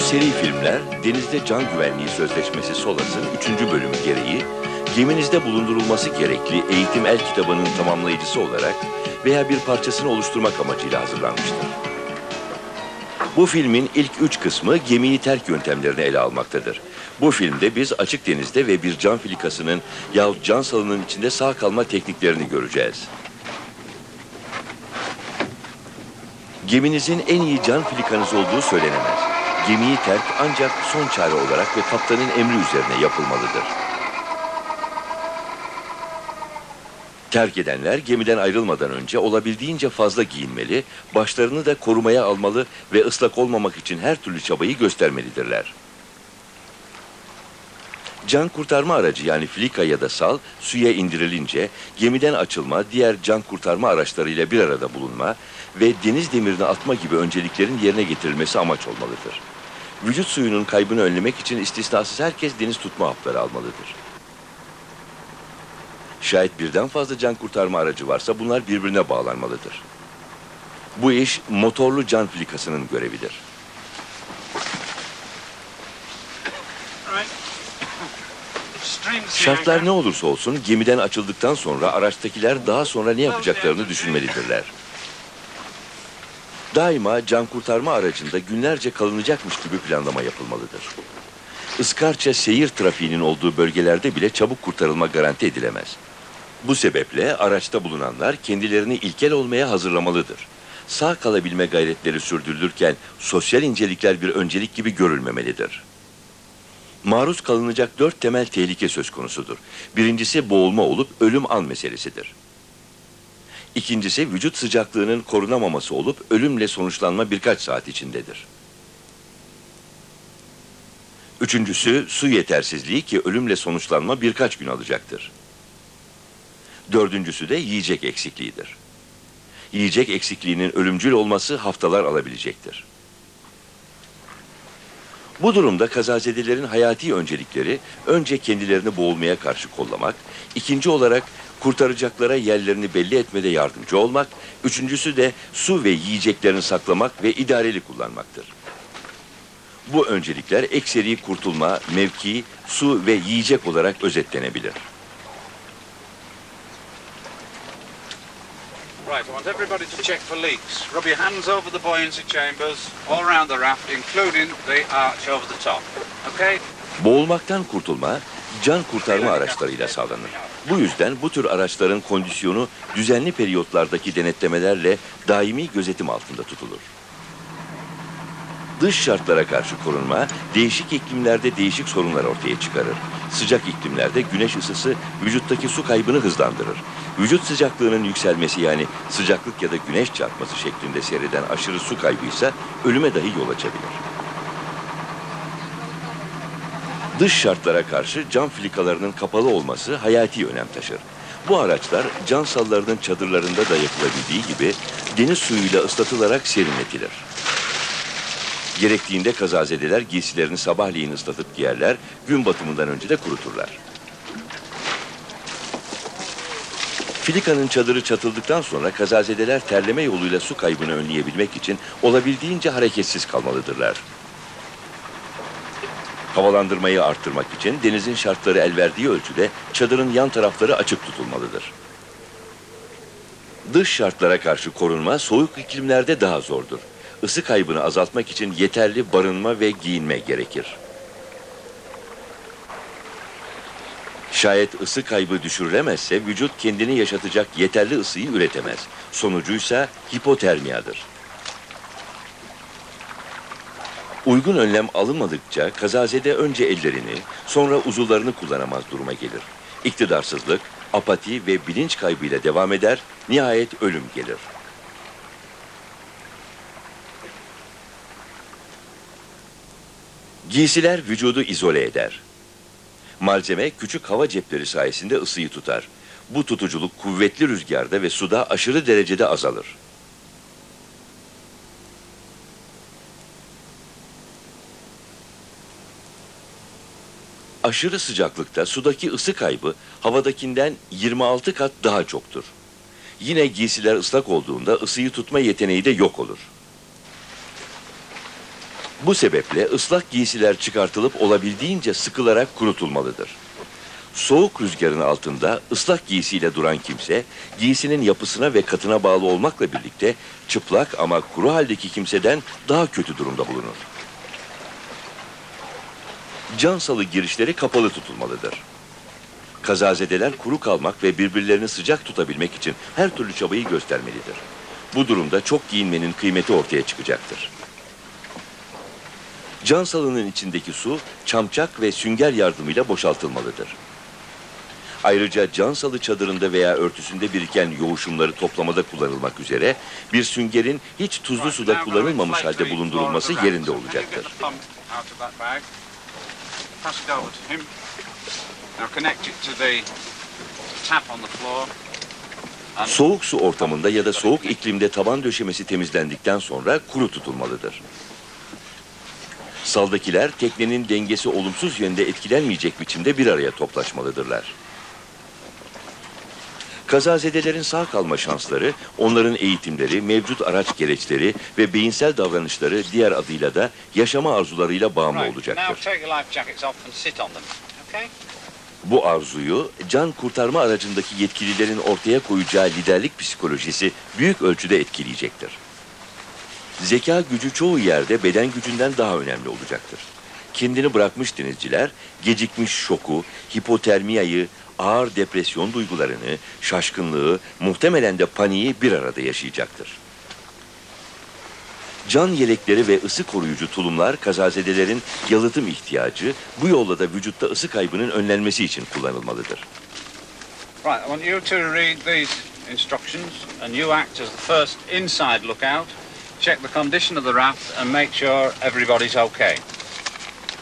Bu seri filmler Denizde Can Güvenliği Sözleşmesi SOLAS'ın 3. bölümü gereği geminizde bulundurulması gerekli eğitim el kitabının tamamlayıcısı olarak veya bir parçasını oluşturmak amacıyla hazırlanmıştır. Bu filmin ilk üç kısmı gemiyi terk yöntemlerini ele almaktadır. Bu filmde biz açık denizde ve bir can filikasının yahut can salının içinde sağ kalma tekniklerini göreceğiz. Geminizin en iyi can filikanız olduğu söylenemez. Gemiyi terk ancak son çare olarak ve kaptanın emri üzerine yapılmalıdır. Terk edenler gemiden ayrılmadan önce olabildiğince fazla giyinmeli, başlarını da korumaya almalı ve ıslak olmamak için her türlü çabayı göstermelidirler. Can kurtarma aracı yani filika ya da sal suya indirilince gemiden açılma, diğer can kurtarma araçlarıyla bir arada bulunma ve deniz demirini atma gibi önceliklerin yerine getirilmesi amaç olmalıdır. Vücut suyunun kaybını önlemek için istisnasız herkes deniz tutma hapları almalıdır. Şayet birden fazla can kurtarma aracı varsa bunlar birbirine bağlanmalıdır. Bu iş motorlu can filikasının görevidir. Şartlar ne olursa olsun gemiden açıldıktan sonra araçtakiler daha sonra ne yapacaklarını düşünmelidirler. Daima can kurtarma aracında günlerce kalınacakmış gibi planlama yapılmalıdır. Iskarça seyir trafiğinin olduğu bölgelerde bile çabuk kurtarılma garanti edilemez. Bu sebeple araçta bulunanlar kendilerini ilkel olmaya hazırlamalıdır. Sağ kalabilme gayretleri sürdürülürken sosyal incelikler bir öncelik gibi görülmemelidir. Maruz kalınacak dört temel tehlike söz konusudur. Birincisi boğulma olup ölüm an meselesidir. İkincisi vücut sıcaklığının korunamaması olup ölümle sonuçlanma birkaç saat içindedir. Üçüncüsü su yetersizliği ki ölümle sonuçlanma birkaç gün alacaktır. Dördüncüsü de yiyecek eksikliğidir. Yiyecek eksikliğinin ölümcül olması haftalar alabilecektir. Bu durumda kazazedelerin hayati öncelikleri önce kendilerini boğulmaya karşı kollamak, ikinci olarak kurtaracaklara yerlerini belli etmede yardımcı olmak, üçüncüsü de su ve yiyeceklerini saklamak ve idareli kullanmaktır. Bu öncelikler ekseri kurtulma, mevki, su ve yiyecek olarak özetlenebilir. Right, I want everybody to check for leaks. Rub your hands over the buoyancy chambers, all around the raft, including the arch over the top. Okay? Boğulmaktan kurtulma, can kurtarma araçlarıyla sağlanır. Bu yüzden bu tür araçların kondisyonu düzenli periyotlardaki denetlemelerle daimi gözetim altında tutulur. Dış şartlara karşı korunma, değişik iklimlerde değişik sorunlar ortaya çıkarır. Sıcak iklimlerde güneş ısısı vücuttaki su kaybını hızlandırır. Vücut sıcaklığının yükselmesi yani sıcaklık ya da güneş çarpması şeklinde seyreden aşırı su kaybı ise ölüme dahi yol açabilir. Dış şartlara karşı cam filikalarının kapalı olması hayati önem taşır. Bu araçlar can sallarının çadırlarında da yapılabildiği gibi deniz suyuyla ıslatılarak serinletilir. Gerektiğinde kazazedeler giysilerini sabahleyin ıslatıp giyerler, gün batımından önce de kuruturlar. Filikanın çadırı çatıldıktan sonra kazazedeler terleme yoluyla su kaybını önleyebilmek için olabildiğince hareketsiz kalmalıdırlar. Havalandırmayı arttırmak için denizin şartları el verdiği ölçüde çadırın yan tarafları açık tutulmalıdır. Dış şartlara karşı korunma soğuk iklimlerde daha zordur. Isı kaybını azaltmak için yeterli barınma ve giyinme gerekir. Şayet ısı kaybı düşürülemezse vücut kendini yaşatacak yeterli ısıyı üretemez. Sonucuysa hipotermiyadır. Uygun önlem alınmadıkça kazazede önce ellerini, sonra uzuvlarını kullanamaz duruma gelir. İktidarsızlık, apati ve bilinç kaybıyla devam eder, nihayet ölüm gelir. Giysiler vücudu izole eder. Malzeme küçük hava cepleri sayesinde ısıyı tutar. Bu tutuculuk kuvvetli rüzgarda ve suda aşırı derecede azalır. Aşırı sıcaklıkta sudaki ısı kaybı havadakinden 26 kat daha çoktur. Yine giysiler ıslak olduğunda ısıyı tutma yeteneği de yok olur. Bu sebeple ıslak giysiler çıkartılıp olabildiğince sıkılarak kurutulmalıdır. Soğuk rüzgarın altında ıslak giysiyle duran kimse, giysinin yapısına ve katına bağlı olmakla birlikte çıplak ama kuru haldeki kimseden daha kötü durumda bulunur. Can salı girişleri kapalı tutulmalıdır. Kazazedeler kuru kalmak ve birbirlerini sıcak tutabilmek için her türlü çabayı göstermelidir. Bu durumda çok giyinmenin kıymeti ortaya çıkacaktır. Can salının içindeki su çamçak ve sünger yardımıyla boşaltılmalıdır. Ayrıca can salı çadırında veya örtüsünde biriken yoğuşumları toplamada kullanılmak üzere bir süngerin hiç tuzlu suda kullanılmamış halde bulundurulması yerinde olacaktır. Pass it over to him. Now connect it to the tap on the floor. Soğuk su ortamında ya da soğuk iklimde taban döşemesi temizlendikten sonra kuru tutulmalıdır. Saldakiler teknenin dengesi olumsuz yönde etkilenmeyecek biçimde bir araya toplaşmalıdırlar. Kazazedelerin sağ kalma şansları, onların eğitimleri, mevcut araç gereçleri ve beyinsel davranışları diğer adıyla da yaşama arzularıyla bağımlı olacaktır. Bu arzuyu can kurtarma aracındaki yetkililerin ortaya koyacağı liderlik psikolojisi büyük ölçüde etkileyecektir. Zeka gücü çoğu yerde beden gücünden daha önemli olacaktır. Kendini bırakmış denizciler gecikmiş şoku, hipotermiyayı, ağır depresyon duygularını, şaşkınlığı, muhtemelen de paniği bir arada yaşayacaktır. Can yelekleri ve ısı koruyucu tulumlar kazazedelerin yalıtım ihtiyacı, bu yolla da vücutta ısı kaybının önlenmesi için kullanılmalıdır. Right, I want you to read these instructions and you act as the first inside lookout. Check the condition of the raft and make sure everybody's okay.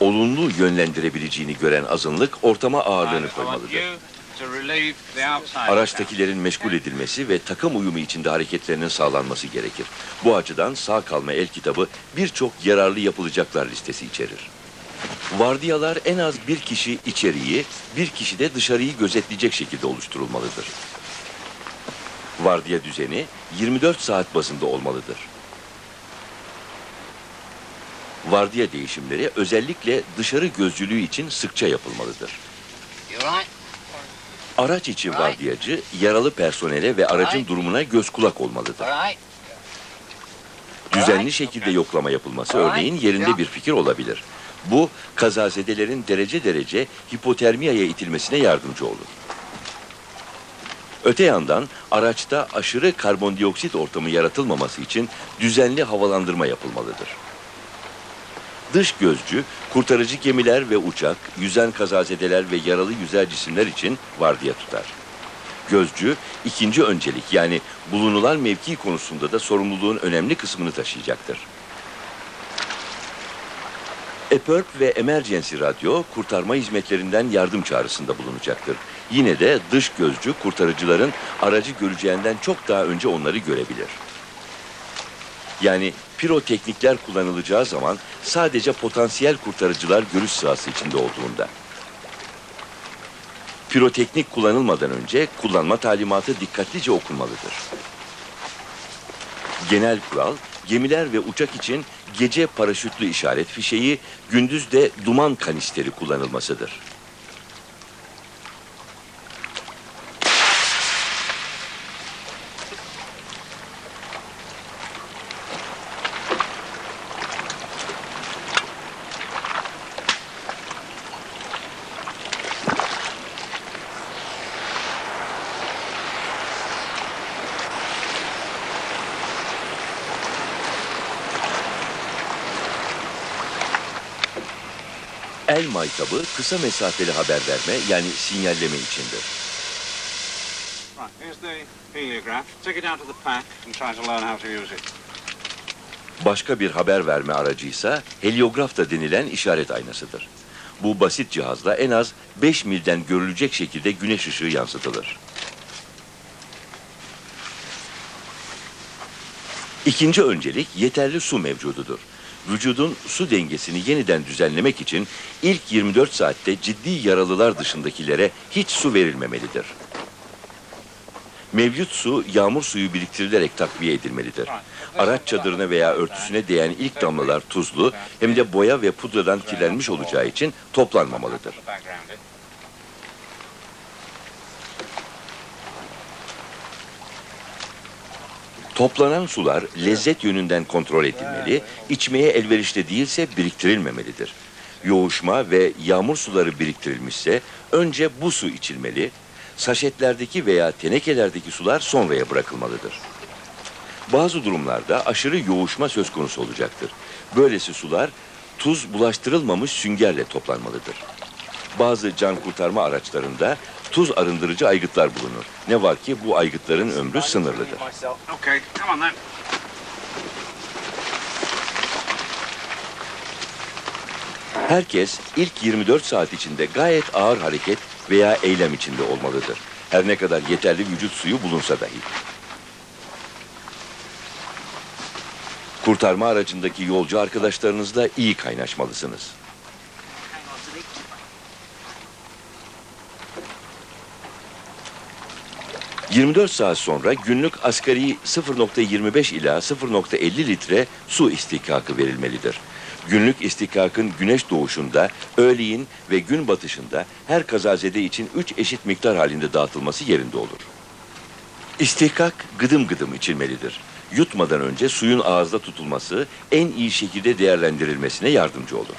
Olumlu yönlendirebileceğini gören azınlık ortama ağırlığını koymalıdır. Araçtakilerin meşgul edilmesi ve takım uyumu içinde hareketlerinin sağlanması gerekir. Bu açıdan sağ kalma el kitabı birçok yararlı yapılacaklar listesi içerir. Vardiyalar en az bir kişi içeriği, bir kişi de dışarıyı gözetleyecek şekilde oluşturulmalıdır. Vardiya düzeni 24 saat bazında olmalıdır. Vardiya değişimleri özellikle dışarı gözcülüğü için sıkça yapılmalıdır. Araç içi vardiyacı yaralı personele ve aracın durumuna göz kulak olmalıdır. Düzenli şekilde yoklama yapılması örneğin yerinde bir fikir olabilir. Bu kazazedelerin derece derece hipotermiyaya itilmesine yardımcı olur. Öte yandan araçta aşırı karbondioksit ortamı yaratılmaması için düzenli havalandırma yapılmalıdır. Dış gözcü, kurtarıcı gemiler ve uçak, yüzen kazazedeler ve yaralı yüzer cisimler için vardiya tutar. Gözcü ikinci öncelik yani bulunulan mevki konusunda da sorumluluğun önemli kısmını taşıyacaktır. EPIRB ve Emergency Radyo kurtarma hizmetlerinden yardım çağrısında bulunacaktır. Yine de dış gözcü kurtarıcıların aracı göreceğinden çok daha önce onları görebilir. Yani piroteknikler kullanılacağı zaman sadece potansiyel kurtarıcılar görüş sahası içinde olduğunda. Piroteknik kullanılmadan önce kullanma talimatı dikkatlice okunmalıdır. Genel kural, gemiler ve uçak için gece paraşütlü işaret fişeği, gündüz de duman kanisteri kullanılmasıdır. El maytabı kısa mesafeli haber verme yani sinyalleme içindir. Right, here's the heliograph. Take it out of the pack and try to learn how to use it. Başka bir haber verme aracıysa heliograf da denilen işaret aynasıdır. Bu basit cihazla en az 5 milden görülecek şekilde güneş ışığı yansıtılır. İkinci öncelik yeterli su mevcududur. Vücudun su dengesini yeniden düzenlemek için ilk 24 saatte ciddi yaralılar dışındakilere hiç su verilmemelidir. Mevcut su yağmur suyu biriktirilerek takviye edilmelidir. Araç çadırına veya örtüsüne değen ilk damlalar tuzlu hem de boya ve pudradan kirlenmiş olacağı için toplanmamalıdır. Toplanan sular lezzet yönünden kontrol edilmeli, içmeye elverişli değilse biriktirilmemelidir. Yoğuşma ve yağmur suları biriktirilmişse önce bu su içilmeli, saşetlerdeki veya tenekelerdeki sular sonraya bırakılmalıdır. Bazı durumlarda aşırı yoğuşma söz konusu olacaktır. Böylesi sular tuz bulaştırılmamış süngerle toplanmalıdır. Bazı can kurtarma araçlarında tuz arındırıcı aygıtlar bulunur. Ne var ki bu aygıtların ömrü sınırlıdır. Herkes ilk 24 saat içinde gayet ağır hareket veya eylem içinde olmalıdır. Her ne kadar yeterli vücut suyu bulunsa dahi. Kurtarma aracındaki yolcu arkadaşlarınızla iyi kaynaşmalısınız. 24 saat sonra günlük asgari 0.25 ila 0.50 litre su istihkakı verilmelidir. Günlük istihkakın güneş doğuşunda, öğleyin ve gün batışında her kazazede için 3 eşit miktar halinde dağıtılması yerinde olur. İstihkak gıdım gıdım içilmelidir. Yutmadan önce suyun ağızda tutulması en iyi şekilde değerlendirilmesine yardımcı olur.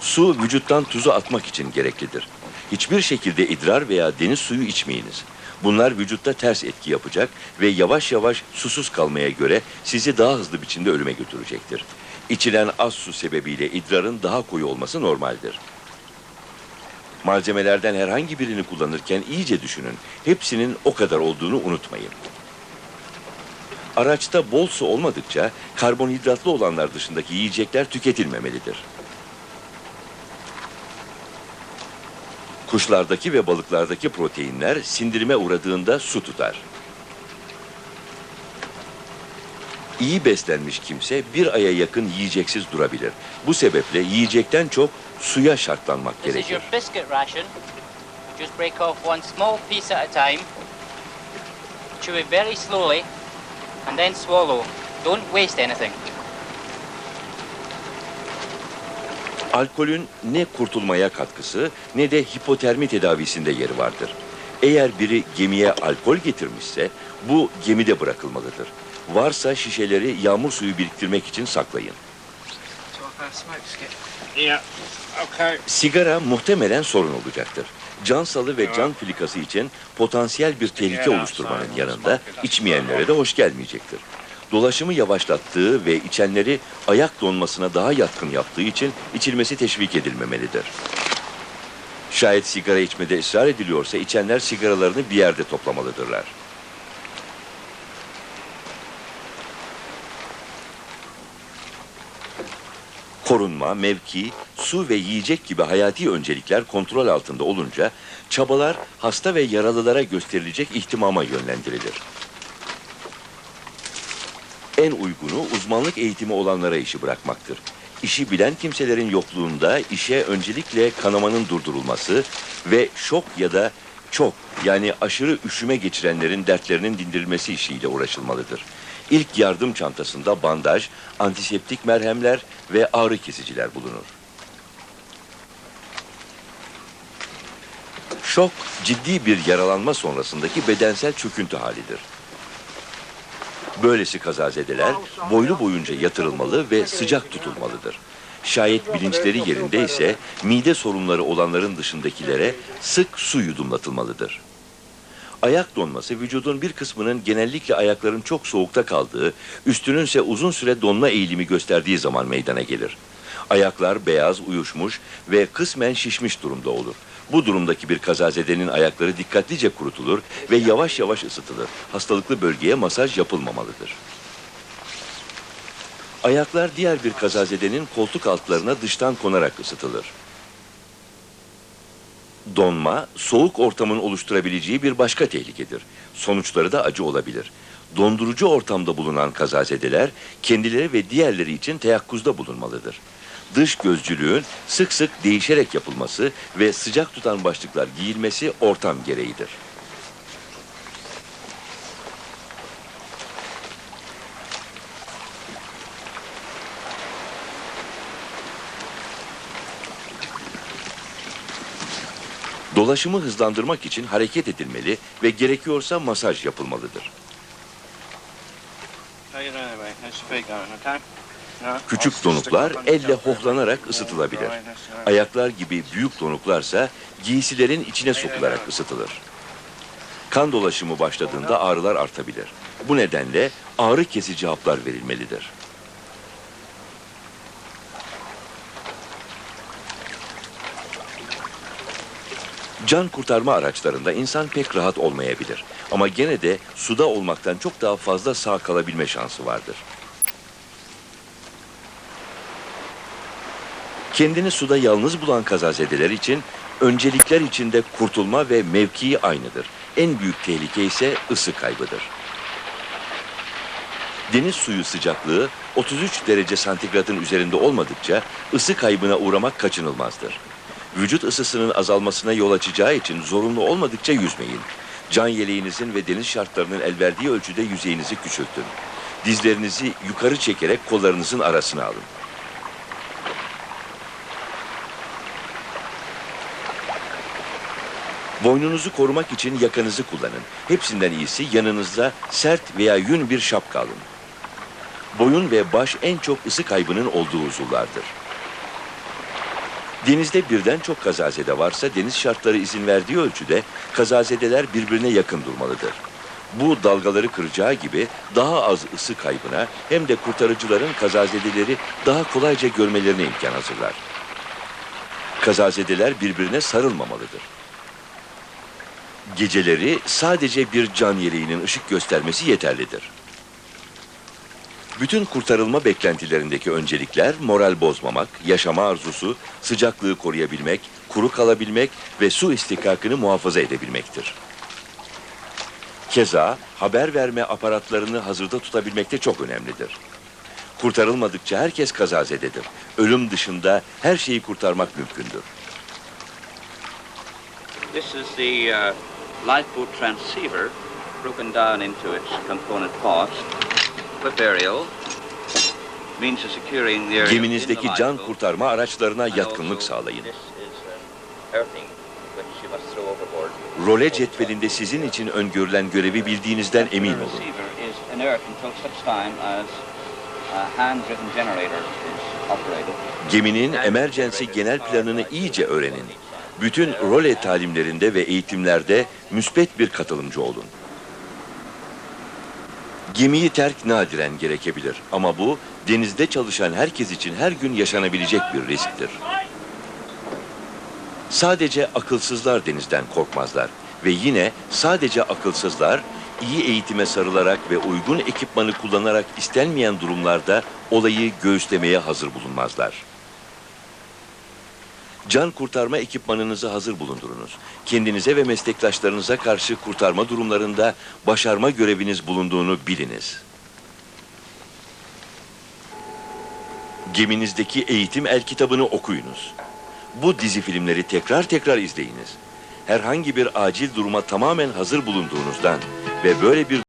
Su vücuttan tuzu atmak için gereklidir. Hiçbir şekilde idrar veya deniz suyu içmeyiniz. Bunlar vücutta ters etki yapacak ve yavaş yavaş susuz kalmaya göre sizi daha hızlı biçimde ölüme götürecektir. İçilen az su sebebiyle idrarın daha koyu olması normaldir. Malzemelerden herhangi birini kullanırken iyice düşünün. Hepsinin o kadar olduğunu unutmayın. Araçta bol su olmadıkça karbonhidratlı olanlar dışındaki yiyecekler tüketilmemelidir. Kuşlardaki ve balıklardaki proteinler sindirime uğradığında su tutar. İyi beslenmiş kimse bir aya yakın yiyeceksiz durabilir. Bu sebeple yiyecekten çok suya şartlanmak gerekir. Chew it very slowly and then swallow. Don't waste anything. Alkolün ne kurtulmaya katkısı ne de hipotermi tedavisinde yeri vardır. Eğer biri gemiye alkol getirmişse bu gemide bırakılmalıdır. Varsa şişeleri yağmur suyu biriktirmek için saklayın. Sigara muhtemelen sorun olacaktır. Can salı ve can filikası için potansiyel bir tehlike oluşturmanın yanında içmeyenlere de hoş gelmeyecektir. Dolaşımı yavaşlattığı ve içenleri ayak donmasına daha yatkın yaptığı için içilmesi teşvik edilmemelidir. Şayet sigara içmede ısrar ediliyorsa içenler sigaralarını bir yerde toplamalıdırlar. Korunma, mevki, su ve yiyecek gibi hayati öncelikler kontrol altında olunca çabalar hasta ve yaralılara gösterilecek ihtimama yönlendirilir. En uygunu uzmanlık eğitimi olanlara işi bırakmaktır. İşi bilen kimselerin yokluğunda işe öncelikle kanamanın durdurulması ve şok ya da çok yani aşırı üşüme geçirenlerin dertlerinin dindirilmesi işiyle uğraşılmalıdır. İlk yardım çantasında bandaj, antiseptik merhemler ve ağrı kesiciler bulunur. Şok ciddi bir yaralanma sonrasındaki bedensel çöküntü halidir. Böylesi kazazedeler boylu boyunca yatırılmalı ve sıcak tutulmalıdır. Şayet bilinçleri yerinde ise mide sorunları olanların dışındakilere sık su yudumlatılmalıdır. Ayak donması vücudun bir kısmının genellikle ayakların çok soğukta kaldığı, üstünün ise uzun süre donma eğilimi gösterdiği zaman meydana gelir. Ayaklar beyaz, uyuşmuş ve kısmen şişmiş durumda olur. Bu durumdaki bir kazazedenin ayakları dikkatlice kurutulur ve yavaş yavaş ısıtılır. Hastalıklı bölgeye masaj yapılmamalıdır. Ayaklar diğer bir kazazedenin koltuk altlarına dıştan konarak ısıtılır. Donma, soğuk ortamın oluşturabileceği bir başka tehlikedir. Sonuçları da acı olabilir. Dondurucu ortamda bulunan kazazedeler kendileri ve diğerleri için teyakkuzda bulunmalıdır dış gözcülüğün sık sık değişerek yapılması ve sıcak tutan başlıklar giyilmesi ortam gereğidir. Dolaşımı hızlandırmak için hareket edilmeli ve gerekiyorsa masaj yapılmalıdır. How you doing. Küçük donuklar elle hohlanarak ısıtılabilir. Ayaklar gibi büyük donuklarsa giysilerin içine sokularak ısıtılır. Kan dolaşımı başladığında ağrılar artabilir. Bu nedenle ağrı kesici haplar verilmelidir. Can kurtarma araçlarında insan pek rahat olmayabilir. Ama gene de suda olmaktan çok daha fazla sağ kalabilme şansı vardır. Kendini suda yalnız bulan kazazedeler için öncelikler içinde kurtulma ve mevkii aynıdır. En büyük tehlike ise ısı kaybıdır. Deniz suyu sıcaklığı 33 derece santigratın üzerinde olmadıkça ısı kaybına uğramak kaçınılmazdır. Vücut ısısının azalmasına yol açacağı için zorunlu olmadıkça yüzmeyin. Can yeleğinizin ve deniz şartlarının el verdiği ölçüde yüzeyinizi küçültün. Dizlerinizi yukarı çekerek kollarınızın arasına alın. Boynunuzu korumak için yakanızı kullanın. Hepsinden iyisi yanınızda sert veya yün bir şapka alın. Boyun ve baş en çok ısı kaybının olduğu uzuvlardır. Denizde birden çok kazazede varsa deniz şartları izin verdiği ölçüde kazazedeler birbirine yakın durmalıdır. Bu dalgaları kıracağı gibi daha az ısı kaybına hem de kurtarıcıların kazazedeleri daha kolayca görmelerine imkan hazırlar. Kazazedeler birbirine sarılmamalıdır. Geceleri sadece bir can yeleğinin ışık göstermesi yeterlidir. Bütün kurtarılma beklentilerindeki öncelikler moral bozmamak, yaşama arzusu, sıcaklığı koruyabilmek, kuru kalabilmek ve su istikakını muhafaza edebilmektir. Keza haber verme aparatlarını hazırda tutabilmek de çok önemlidir. Kurtarılmadıkça herkes kazazededir. Ölüm dışında her şeyi kurtarmak mümkündür. This is the uh, lifeboat transceiver broken down into its component parts. Clip aerial means of securing the area Geminizdeki can kurtarma araçlarına yatkınlık sağlayın. Role cetvelinde sizin için öngörülen görevi bildiğinizden emin olun. Geminin emergency genel planını iyice öğrenin. Bütün role talimlerinde ve eğitimlerde müspet bir katılımcı olun. Gemiyi terk nadiren gerekebilir ama bu denizde çalışan herkes için her gün yaşanabilecek bir risktir. Sadece akılsızlar denizden korkmazlar ve yine sadece akılsızlar iyi eğitime sarılarak ve uygun ekipmanı kullanarak istenmeyen durumlarda olayı göğüslemeye hazır bulunmazlar. Can kurtarma ekipmanınızı hazır bulundurunuz. Kendinize ve meslektaşlarınıza karşı kurtarma durumlarında başarma göreviniz bulunduğunu biliniz. Geminizdeki eğitim el kitabını okuyunuz. Bu dizi filmleri tekrar tekrar izleyiniz. Herhangi bir acil duruma tamamen hazır bulunduğunuzdan ve böyle bir